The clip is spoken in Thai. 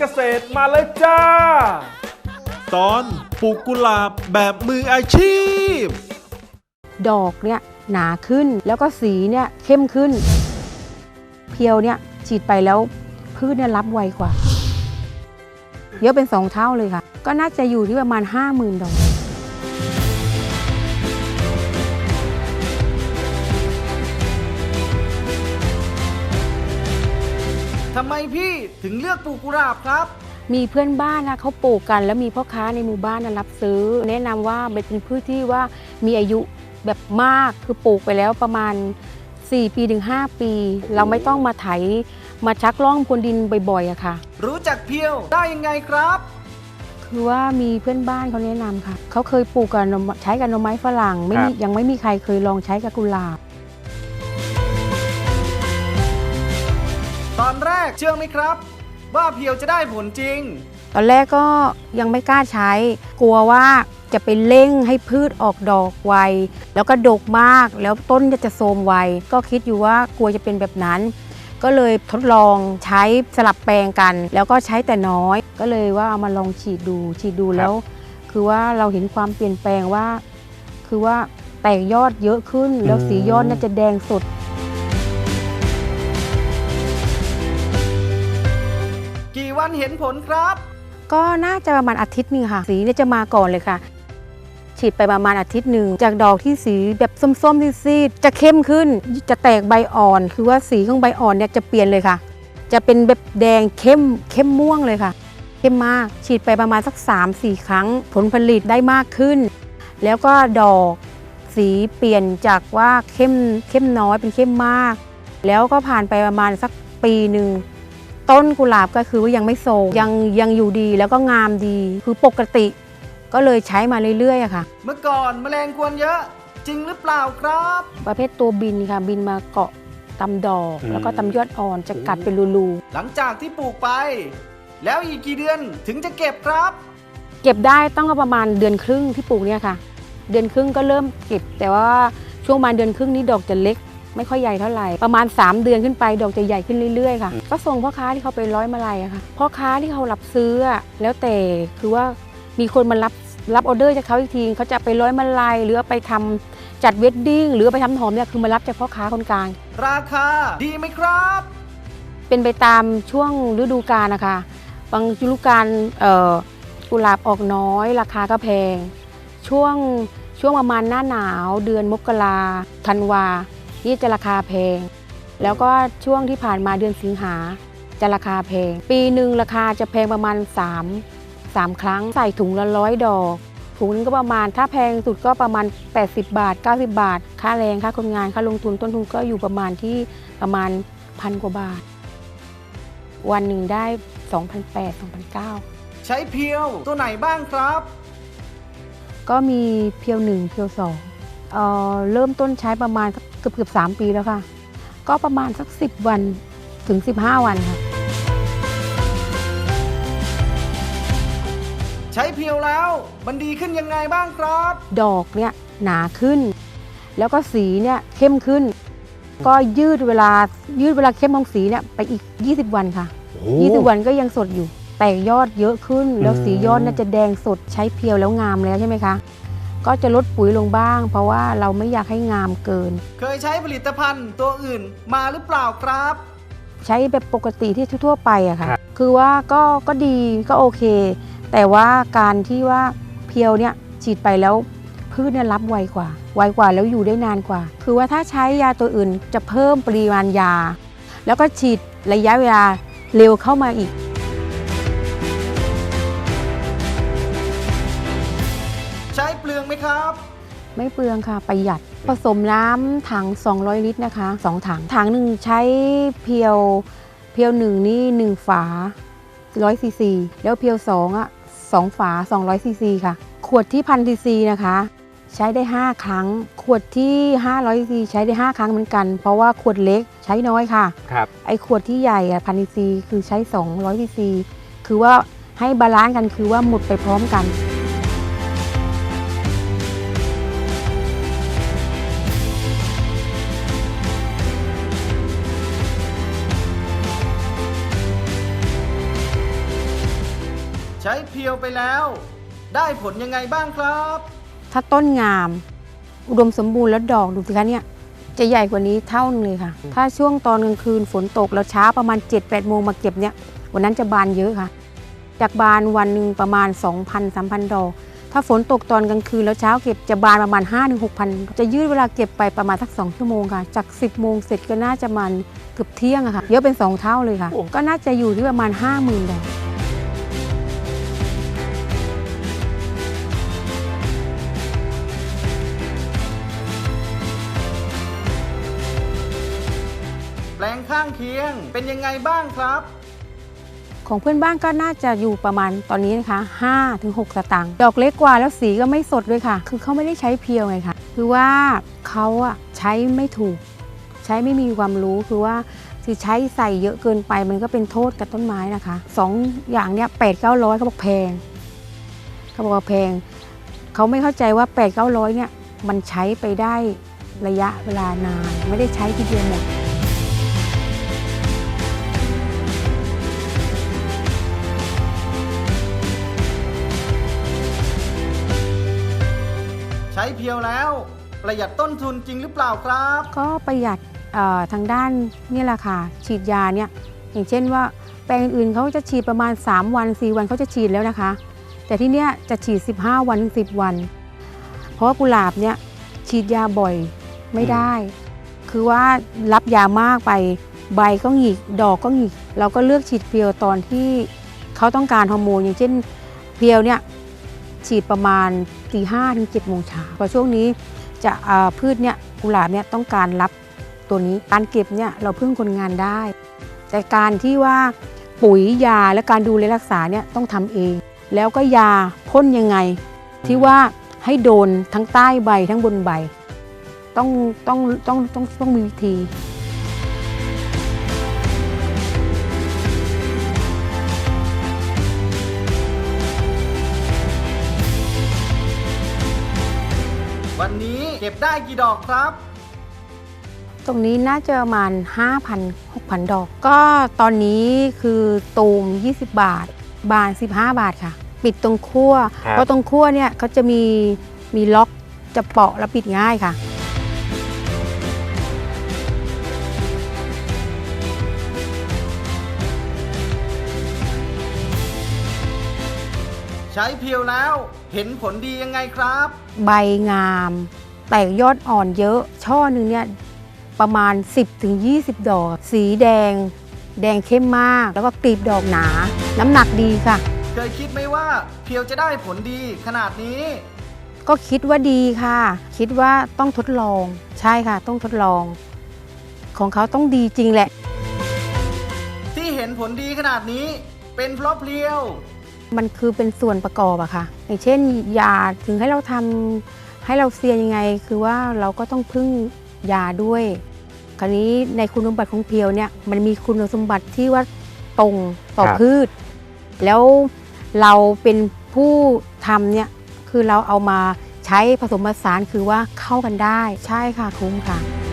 เกษตรมาเลยจ้า ตอนปลูกกุหลาบแบบมืออาชีพ ดอกเนี่ยหนาขึ้นแล้วก็สีเนี่ยเข้มขึ้น เพียวเนี่ยฉีดไปแล้วพืชเนี่ยรับไวกว่า เยอะเป็นสองเท่าเลยค่ะ ก็น่าจะอยู่ที่ประมาณ 50,000 ดอก ทำไมพี่ถึงเลือกปลูกกุหลาบครับ มีเพื่อนบ้านนะเขาปลูกกัน แล้วมีพ่อค้าในหมู่บ้านนะรับซื้อ แนะนำว่าเป็นพืชที่ว่ามีอายุแบบมากคือปลูกไปแล้วประมาณ 4 ปีถึง 5 ปี เราไม่ต้องมาไถมาชักล่องพรวนดินบ่อยๆอะค่ะ รู้จักเพียวได้ยังไงครับ คือว่ามีเพื่อนบ้านเขาแนะนำค่ะเขาเคยปลูกกับหน่อใช้กับหน่อไม้ฝรั่งไม่มียังไม่มีใครเคยลองใช้กับกุหลาบ ตอนแรกเชื่อไหมครับ ว่าเพียวจะได้ผลจริง ตอนแรกก็ยังไม่กล้าใช้ กลัวว่าจะไปเร่งให้พืชออกดอกไว แล้วก็ดกมากแล้วต้นจะจะโทรมไว ก็คิดอยู่ว่ากลัวจะเป็นแบบนั้น ก็เลยทดลองใช้สลับแปลงกัน แล้วก็ใช้แต่น้อย ก็เลยว่าเอามาลองฉีดดูฉีดดูแล้ว คือว่าเราเห็นความเปลี่ยนแปลงว่า คือว่าแตกยอดเยอะขึ้นแล้วสียอดน่าจะแดงสด วันเห็นผลครับ ก็น่าจะประมาณอาทิตย์หนึงค่ะ สีเนี่ยจะมาก่อนเลยค่ะ ฉีดไปประมาณอาทิตย์หนึ่ง จากดอกที่สีแบบส้มๆซีดๆจะเข้มขึ้น จะแตกใบอ่อน คือว่าสีของใบอ่อนเนี่ยจะเปลี่ยนเลยค่ะ จะเป็นแบบแดงเข้มเข้มม่วงเลยค่ะ เข้มมาก ฉีดไปประมาณสัก 3-4 ครั้ง ผลผลิตได้มากขึ้น แล้วก็ดอกสีเปลี่ยนจากว่าเข้มเข้มน้อยเป็นเข้มมาก แล้วก็ผ่านไปประมาณสักปีหนึ่ง ต้นกุหลาบก็คือว่ายังไม่โทรมยังยังอยู่ดีแล้วก็งามดี คือปกติ ก็เลยใช้มาเรื่อยๆอะค่ะ เมื่อก่อนแมลงกวนเยอะ จริงหรือเปล่าครับ ประเภทตัวบินค่ะ บินมาเกาะตำดอกอืมแล้วก็ตำยอดอ่อนจะกัดเป็นรูหลังจากที่ปลูกไป แล้วอีกกี่เดือนถึงจะเก็บครับ ๆเก็บได้ต้องประมาณเดือนครึ่งที่ปลูกเนี่ยค่ะ เดือนครึ่งก็เริ่มเก็บ แต่ว่าช่วงประมาณเดือนครึ่งนี้ดอกจะเล็ก ไม่ค่อยใหญ่เท่าไหร่ประมาณ 3 เดือนขึ้นไปดอกจะใหญ่ขึ้นเรื่อยๆค่ะก็ส่งพ่อค้าที่เขาไปร้อยมาลัยอะค่ะพ่อค้าที่เขารับซื้ออะแล้วแต่คือว่ามีคนมารับรับออเดอร์จากเขาอีกทีเขาจะไปร้อยมาลัยหรือว่าไปทำจัดเวดดิ้งหรือว่าไปทำหอมเนี่ยคือมารับจากพ่อค้าคนกลางราคาดีไหมครับ เป็นไปตามช่วงฤดูกาลนะคะ บางฤดูกาลเอ่อกุหลาบออกน้อย ราคาก็แพง ช่วงช่วงประมาณหน้าหนาว เดือนมกราธันวา นี่จะราคาแพง แล้วก็ช่วงที่ผ่านมาเดือนสิงหาจะราคาแพง ปีหนึ่งราคาจะแพงประมาณ 3 3 ครั้งใส่ถุงละร้อยดอกถุงนึงก็ประมาณถ้าแพงสุดก็ประมาณ 80 บาท 90 บาท ค่าแรงค่าคนงานค่าลงทุนต้นทุนก็อยู่ประมาณที่ประมาณพันกว่าบาท วันหนึ่งได้ 2,800 2,900 ใช้เพียวตัวไหนบ้างครับ ก็มีเพียวหนึ่งเพียวสองเอ่อเริ่มต้นใช้ประมาณสักเกือบเกือบสามปีแล้วค่ะ ก็ประมาณสัก10วันถึง15วันค่ะ ใช้เพียวแล้วมันดีขึ้นยังไงบ้างครับ ดอกเนี่ยหนาขึ้น แล้วก็สีเนี่ยเข้มขึ้น ก็ยืดเวลายืดเวลาเข้มของสีเนี่ยไปอีก 20 วันค่ะ20 วันก็ยังสดอยู่ แตกยอดเยอะขึ้น แล้วสียอดน่าจะแดงสดใช้เพียวแล้วงามแล้วใช่ไหมคะ ก็จะลดปุ๋ยลงบ้าง เพราะว่าเราไม่อยากให้งามเกิน เคยใช้ผลิตภัณฑ์ตัวอื่นมาหรือเปล่าครับ ใช้แบบปกติที่ทั่วๆไปอะค่ะครับคือว่าก็ก็ดีก็โอเค แต่ว่าการที่ว่าเพียวเนี่ยฉีดไปแล้วพืชเนี่ยรับไวกว่า ไวกว่าแล้วอยู่ได้นานกว่า คือว่าถ้าใช้ยาตัวอื่นจะเพิ่มปริมาณยา แล้วก็ฉีดระยะเวลาเร็วเข้ามาอีก ครับ ไม่เปลืองค่ะประหยัดผสมน้ำถัง 200 ลิตรนะคะ 2 ถัง ถังหนึ่งใช้เพียวเพียวหนึ่งนี่หนึ่งฝา100ซีซีแล้วเพียวสองอะสองฝา 200ซีซีค่ะ ขวดที่พันซีซีนะคะ ใช้ได้ 5 ครั้ง ขวดที่ 500ซีซีใช้ได้ 5 ครั้งเหมือนกัน เพราะว่าขวดเล็กใช้น้อยค่ะครับไอ้ขวดที่ใหญ่อะพันซีซีคือใช้ 200ซีซีคือว่าให้บาลานซ์กันคือว่าหมดไปพร้อมกัน ช้เพียวไปแล้ว ได้ผลยังไงบ้างครับ ถ้าต้นงาม อุดมสมบูรณ์แล้วดอกดูสิคะเนี่ย จะใหญ่กว่านี้เท่านึงเลยค่ะ ถ้าช่วงตอนกลางคืนฝนตกแล้วเช้าประมาณ 7-8โมงมาเก็บเนี่ยวันนั้นจะบานเยอะค่ะ จากบานวันหนึ่งประมาณ 2,000-3,000 ดอก ถ้าฝนตกตอนกลางคืนแล้วเช้าเก็บจะบานประมาณ 5-6,000 จะยืดเวลาเก็บไปประมาณสัก 2 ชั่วโมงค่ะ จาก 10 โมงเสร็จก็น่าจะมันเกือบเที่ยงอะค่ะ เยอะเป็น 2 เท่าเลยค่ะ ก็น่าจะอยู่ที่ประมาณ 50,000 ดอก ลงข้างเคียง เป็นยังไงบ้างครับ ของเพื่อนบ้านก็น่าจะอยู่ประมาณตอนนี้นะคะ5ถึง6สตางค์ดอกเล็กกว่าแล้วสีก็ไม่สดด้วยค่ะ คือเขาไม่ได้ใช้เพียวไงคะคือว่าเขาอะใช้ไม่ถูก ใช้ไม่มีความรู้คือว่าคือใช้ใส่เยอะเกินไปมันก็เป็นโทษกับต้นไม้นะคะสองอย่างเนี้ยแปดเก้าร้อยเขาบอกแพงเขาบอกว่าแพงเขาไม่เข้าใจว่าแปดเก้าร้อยเนี่ยมันใช้ไปได้ระยะเวลานาน ไม่ได้ใช้ทีเดียวหมด ช้เพียวแล้ว ประหยัดต้นทุนจริงหรือเปล่าครับ ก็ประหยัดเอ่อทางด้านนี่แหละค่ะ ฉีดยาเนี่ยอย่างเช่นว่าแปลงอื่นเขาจะฉีดประมาณ 3 วัน 4 วันเขาจะฉีดแล้วนะคะ แต่ที่เนี้ยจะฉีด 15 วันถึง10 วัน เพราะว่ากุหลาบเนี่ยฉีดยาบ่อยไม่ได้ คือว่ารับยามากไปใบก็หงิกดอกก็หงิกเราก็เลือกฉีดเพียวตอนที่เขาต้องการฮอร์โมนอย่างเช่นเพียวเนี่ยฉีดประมาณ ตีห้าถึงเจ็ดโมงเช้าพอช่วงนี้จะพืชเนี่ยกุหลาบเนี่ยต้องการรับตัวนี้การเก็บเนี่ยเราพึ่งคนงานได้ แต่การที่ว่าปุ๋ยยาและการดูแลรักษาเนี่ยต้องทำเอง แล้วก็ยาพ่นยังไง ที่ว่าให้โดนทั้งใต้ใบทั้งบนใบ ต้องต้องต้องต้องต้องมีวิธี ได้กี่ดอกครับ ตรงนี้น่าจะประมาณ 5,000 6,000 ดอก ก็ตอนนี้คือตูม 20 บาท บาน 15 บาทค่ะ ปิดตรงขั้วครับ เพราะตรงขั้วเนี่ยเขาจะมีมีล็อกจะเปาะแล้วปิดง่ายค่ะ ใช้เพียวแล้ว เห็นผลดียังไงครับ ใบงาม แตกยอดอ่อนเยอะ ช่อหนึ่งเนี่ยประมาณ 10-20 ดอก สีแดง แดงเข้มมาก แล้วก็กลีบดอกหนา น้ำหนักดีค่ะ เคยคิดไหมว่าเพียวจะได้ผลดีขนาดนี้ ก็คิดว่าดีค่ะ คิดว่าต้องทดลองใช่ค่ะ ต้องทดลอง ของเขาต้องดีจริงแหละ ที่เห็นผลดีขนาดนี้ เป็นเพราะเพลียว มันคือเป็นส่วนประกอบอะค่ะ อย่างเช่นยาถึงให้เราทำ ให้เราเซียนยังไงคือว่าเราก็ต้องพึ่งยาด้วย คราวนี้ในคุณสมบัติของเพียวเนี่ยมันมีคุณสมบัติที่ว่าตรงต่อครับ พืช แล้วเราเป็นผู้ทำเนี่ยคือเราเอามาใช้ผสมผสานคือว่าเข้ากันได้ ใช่ค่ะคุ้มค่ะ